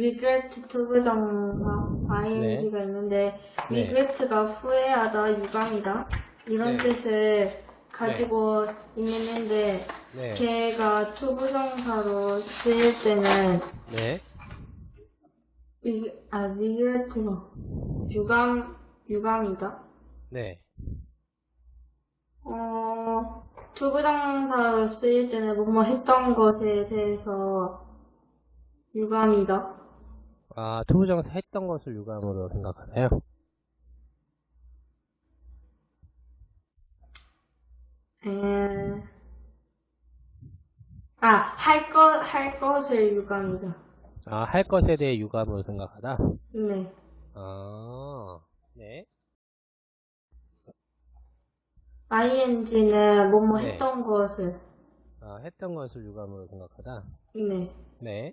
regret 투부정사 ing가 있는데 네. regret가 후회하다, 유감이다 이런 네. 뜻을 가지고 있는데 네. 걔가 투부정사로 쓰일 때는 네. 리, 아 regret가 유감 유감이다. 네. 어 투부정사로 쓰일 때는 뭐뭐 했던 것에 대해서 유감이다. 아, 투부정사 했던 것을 유감으로 생각하나요? 에... 아, 할 것, 할 것을 유감이다. 아, 할 것에 대해 유감으로 생각하다? 네. 아, 네. ing는 뭐뭐 네. 했던 것을. 아, 했던 것을 유감으로 생각하다? 네. 네.